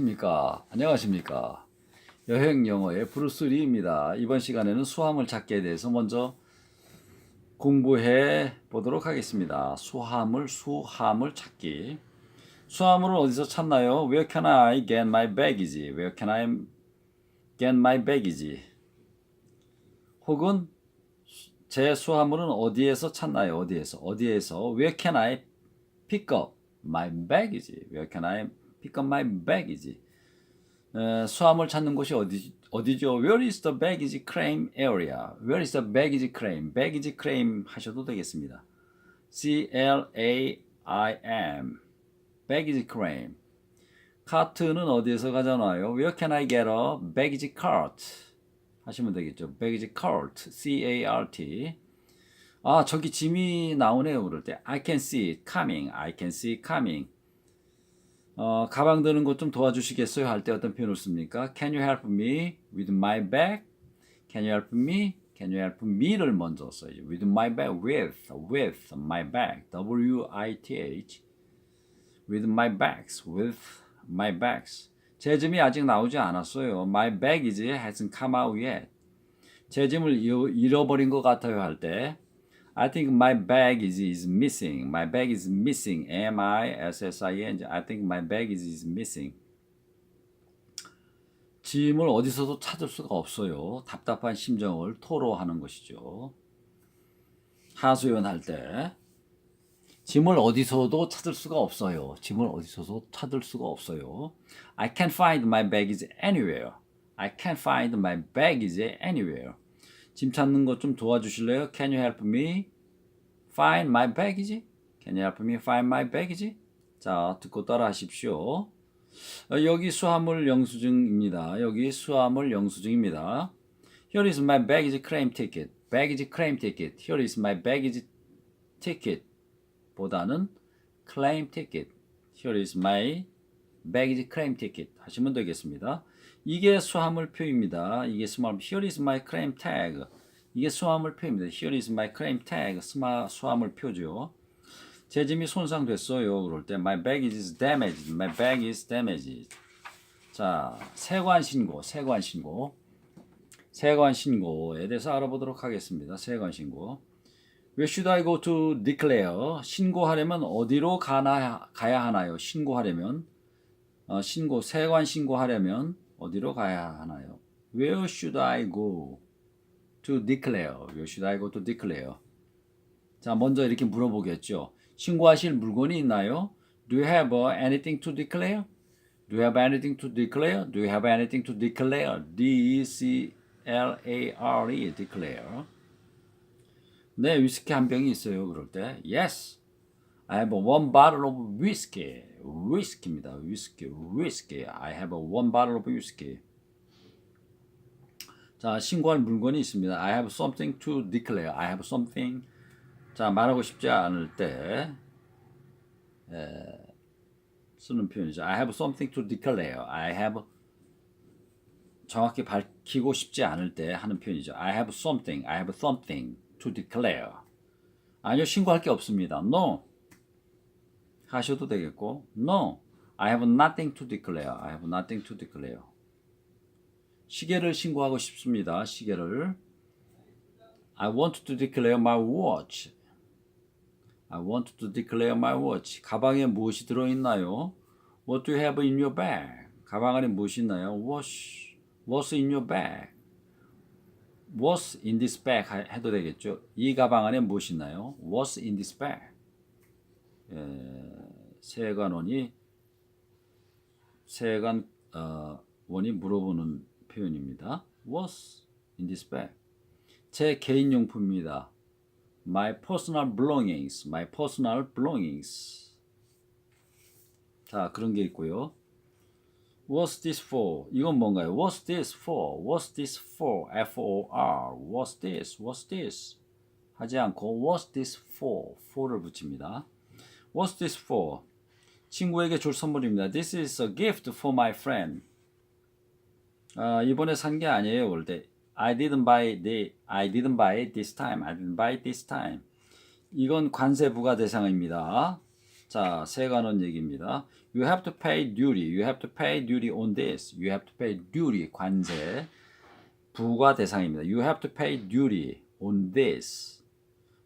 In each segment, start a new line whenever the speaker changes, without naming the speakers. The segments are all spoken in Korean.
안녕하십니까? 안녕하십니까? 여행 영어의 브루스 리입니다. 이번 시간에는 수화물 찾기에 대해서 먼저 공부해 보도록 하겠습니다. 수화물, 수화물 찾기. 수화물을 어디서 찾나요? Where can I get my baggage? Where can I get my baggage? 혹은 제 수화물은 어디에서 찾나요? 어디에서? 어디에서? Where can I pick up my baggage? Where can I pick up my baggage? 에, 수화물 찾는 곳이 어디 어디죠? Where is the baggage claim area? Where is the baggage claim? baggage claim 하셔도 되겠습니다. C L A I M baggage claim. 카트는 어디에서 가져나요? Where can I get a baggage cart? 하시면 되겠죠. baggage cart, C A R T. 아 저기 짐이 나오네요. 그럴 때 I can see it coming, I can see it coming. 어, 가방 드는 것 좀 도와주시겠어요? 할 때 어떤 표현을 씁니까? Can you help me with my bag? Can you help me? Can you help me를 먼저 써야죠. With my bag, with, with my bag, W-I-T-H. With my bags, with my bags. 제 짐이 아직 나오지 않았어요. My baggage hasn't come out yet. 제 짐을 잃어- 잃어버린 것 같아요 할 때. I think my bag is, is missing. My bag is missing. M I S S I N. I think my bag is, is missing. 짐을 어디서도 찾을 수가 없어요. 답답한 심정을 토로하는 것이죠. 하소연 할 때. 짐을 어디서도 찾을 수가 없어요. 짐을 어디서도 찾을 수가 없어요. I can't find my baggage anywhere. I can't find my baggage anywhere. 짐 찾는 것 좀 도와주실래요? Can you help me find my baggage? Can you help me find my baggage? 자, 듣고 따라 하십시오. 어, 여기 수화물 영수증입니다. 여기 수화물 영수증입니다. Here is my baggage claim ticket. baggage claim ticket. Here is my baggage ticket. 보다는 claim ticket. Here is my baggage claim ticket 하시면 되겠습니다. 이게 수화물표입니다. 이게 수화물 Here is my claim tag. 이게 수화물표입니다. Here is my claim tag. 스마 수화물표죠. 제 짐이 손상됐어요. 그럴 때 my bag is damaged. My bag is damaged. 자, 세관 신고, 세관 신고. 세관 신고에 대해서 알아보도록 하겠습니다. 세관 신고. Where should I go to declare? 신고하려면 어디로 가나 가야 하나요? 신고하려면 어, 신고 세관 신고하려면 어디로 가야 하나요? Where should I go to declare? Where should I go to declare? 자, 먼저 이렇게 물어보겠죠. 신고하실 물건이 있나요? Do you have uh, anything to declare? Do you have anything to declare? Do you have anything to declare? D E C L A R E declare. 네, 위스키 한 병이 있어요. 그럴 때 yes. I have one bottle of whiskey. whiskey입니다. whiskey, whiskey. I have one bottle of whiskey. 자, 신고할 물건이 있습니다. I have something to declare. I have something. 자, 말하고 싶지 않을 때 에, 쓰는 표현이죠. I have something to declare. I have 정확히 밝히고 싶지 않을 때 하는 표현이죠. I have something. I have something to declare. 아니요, 신고할 게 없습니다. No. 하셔도 되겠고, No. I have nothing to declare. I have nothing to declare. 시계를 신고하고 싶습니다. 시계를. I want to declare my watch. I want to declare my watch. 가방에 무엇이 들어있나요? What do you have in your bag? 가방 안에 무엇이 있나요? What's, what's in your bag? What's in this bag? 하- 해도 되겠죠. 이 가방 안에 무엇이 있나요? What's in this bag? 에, 세관원이 세관 어, 원이 물어보는 표현입니다. What's in this bag? 제 개인 용품입니다. My personal belongings. My personal belongings. 자, 그런 게 있고요. What's this for? 이건 뭔가요? What's this for? What's this for? F O R. What's this? What's this? 하지 않고 What's this for? for를 붙입니다. What's this for? 친구에게 줄 선물입니다. This is a gift for my friend. 아, 이번에 산 게 아니에요. 그럴 때 I didn't buy the I didn't buy it this time. I didn't buy it this time. 이건 관세 부과 대상입니다. 자, 세관원 얘기입니다. You have to pay duty. You have to pay duty on this. You have to pay duty. 관세. 부과 대상입니다. You have to pay duty on this.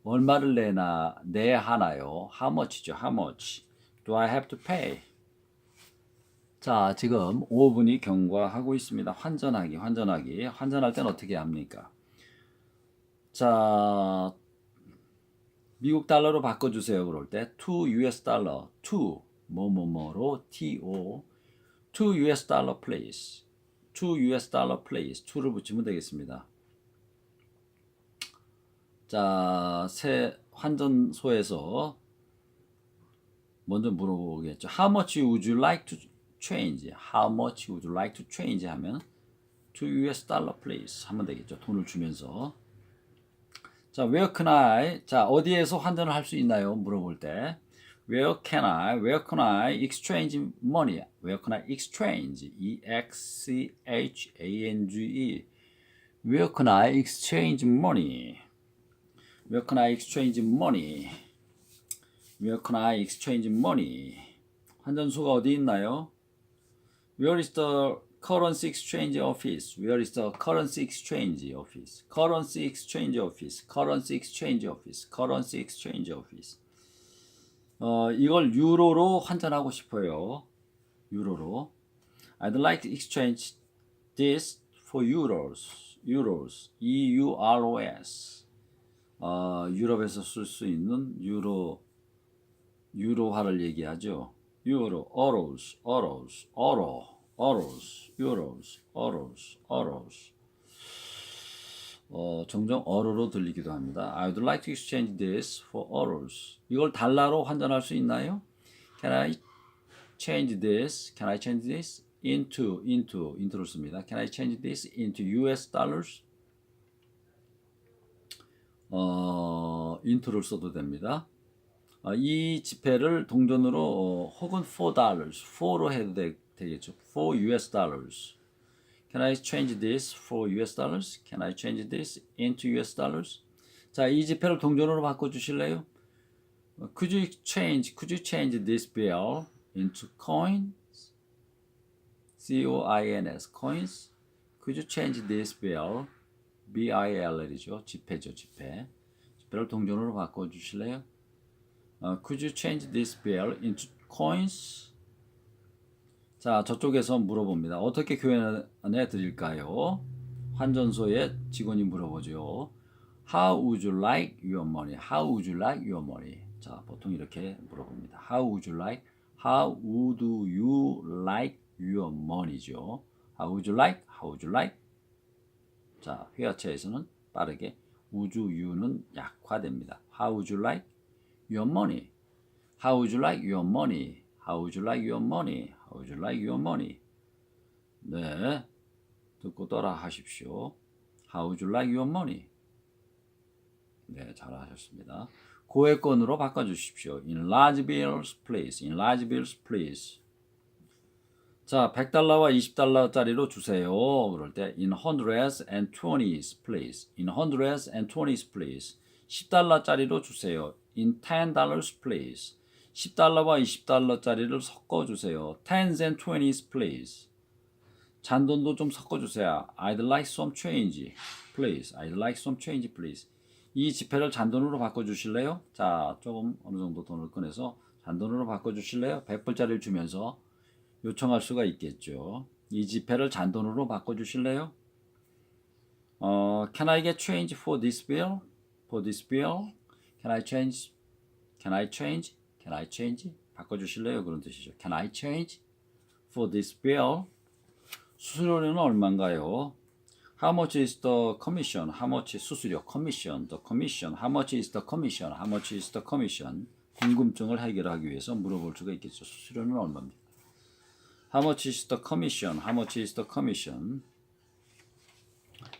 얼마를 내나 내야 하나요? How much죠? How much do I have to pay? 자, 지금 5분이 경과하고 있습니다. 환전하기, 환전하기. 환전할 땐 어떻게 합니까? 자, 미국 달러로 바꿔주세요. 그럴 때 to US 달러, to 뭐뭐뭐로 to to US 달러 please, to US 달러 please, to를 붙이면 되겠습니다. 자, 새 환전소에서 먼저 물어보겠죠. How much would you like to change? How much would you like to change? 하면 to US dollar please 하면 되겠죠. 돈을 주면서. 자, where can I? 자, 어디에서 환전을 할 수 있나요? 물어볼 때. Where can I? Where can I exchange money? Where can I exchange? E X C H A N G E. Where can I exchange money? Where can I exchange money? Where can I exchange money? 환전소가 어디 있나요? Where is the currency exchange office? Where is the currency exchange office? Currency exchange office. Currency exchange office. Currency exchange office. 어, 이걸 유로로 환전하고 싶어요. 유로로. I'd like to exchange this for euros. euros. E U R O S. 어, 유럽에서 쓸 수 있는 유로 유로화를 얘기하죠. 유로, euros, euros, euro, euros, euros, euros, euros. 어, 종종 어로로 들리기도 합니다. I'd like to exchange this for euros. 이걸 달러로 환전할 수 있나요? Can I change this? Can I change this into into into를 씁니다. Can I change this into US dollars? 어, 인트를 써도 됩니다. 어, 이 지폐를 동전으로 어, 혹은 4 dollars, 4로 해도 되, 되겠죠. 4 US dollars. Can I change this for US dollars? Can I change this into US dollars? 자, 이 지폐를 동전으로 바꿔 주실래요? 어, Could you change, could you change this bill into coins? C-O-I-N-S, coins? Could you change this bill? B-I-L-L이죠. 지폐죠, 지폐. 지폐를 동전으로 바꿔 주실래요? 어, could you change this bill into coins? 자, 저쪽에서 물어봅니다. 어떻게 교환해 드릴까요? 환전소의 직원이 물어보죠. How would you like your money? How would you like your money? 자, 보통 이렇게 물어봅니다. How would you like? How would you like your money죠. How would you like? How would you like? 자, 회화체에서는 빠르게 you는 약화됩니다. How would you like your money? How would you like your money? How would you like your money? How would you like your money? 네, 듣고 따라 하십시오. How would you like your money? 네, 잘하셨습니다. 고액권으로 바꿔주십시오. In large bills, please. In large bills, please. 자, 100달러와 20달러짜리로 주세요. 그럴 때 in hundreds and twenties, please. In hundreds and twenties, please. 10달러짜리로 주세요. In ten dollars, please. 10달러와 20달러짜리를 섞어 주세요. Tens and twenties, please. 잔돈도 좀 섞어 주세요. I'd like some change, please. I'd like some change, please. 이 지폐를 잔돈으로 바꿔 주실래요? 자, 조금 어느 정도 돈을 꺼내서 잔돈으로 바꿔 주실래요? 100불짜리를 주면서 요청할 수가 있겠죠. 이 지폐를 잔돈으로 바꿔 주실래요? 어, can I get change for this bill? For this bill? Can I change? Can I change? Can I change? 바꿔 주실래요? 그런 뜻이죠. Can I change for this bill? 수수료는 얼마인가요? How much is the commission? How much 수수료? Commission. The commission. How much is the commission? How much is the commission? 궁금증을 해결하기 위해서 물어볼 수가 있겠죠. 수수료는 얼마입니까? How much is the commission? How much is the commission?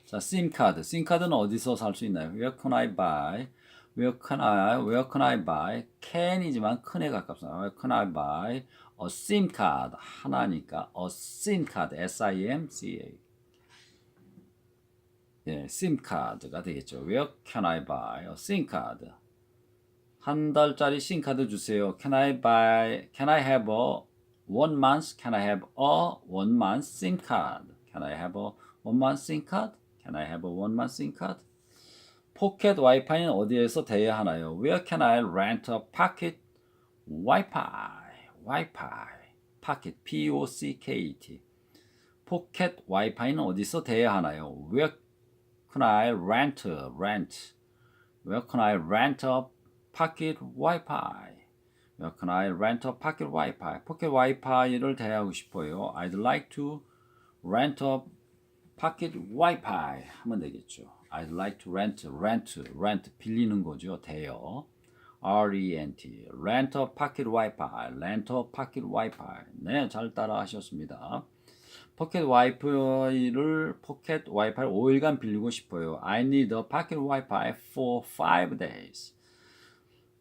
자, 심 카드. 심 카드는 어디서 살 수 있나요? Where can I buy? Where can I? Where can I buy? can이지만 큰에 가깝습니다. Where can I buy a SIM card? 하나니까 a SIM card. S-I-M-C-A. 예, SIM 카드가 되겠죠. Where can I buy a SIM card? 한 달짜리 싱카드 주세요. Can I buy? Can I have a one month? Can I have a one month SIM card? Can I have a one month SIM card? Can I have a one month SIM card? 포켓 와이파이는 어디에서 대여야 하나요? Where can I rent a pocket Wi-Fi? Wi-Fi. pocket P O C K E T. 포켓 와이파이는 어디서 대여야 하나요? Where can I rent rent? Where can I rent a pocket Wi-Fi? Where can I rent a pocket Wi-Fi? 포켓 와이파이를 대여하고 싶어요. I'd like to rent a pocket Wi-Fi 하면 되겠죠. I'd like to rent, rent, rent 빌리는 거죠. 대여. R-E-N-T. Rent a pocket Wi-Fi. Rent a pocket Wi-Fi. 네, 잘 따라 하셨습니다. 포켓 와이파이를 포켓 와이파이 5일간 빌리고 싶어요. I need a pocket Wi-Fi for 5 days.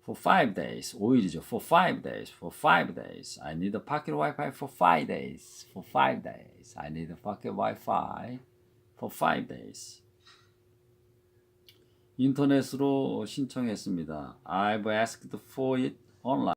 For 5 days. 5일이죠. For 5 days. For 5 days. I need a pocket Wi-Fi for 5 days. For 5 days. I need a pocket Wi-Fi for 5 days. 인터넷으로 신청했습니다. I've asked for it online.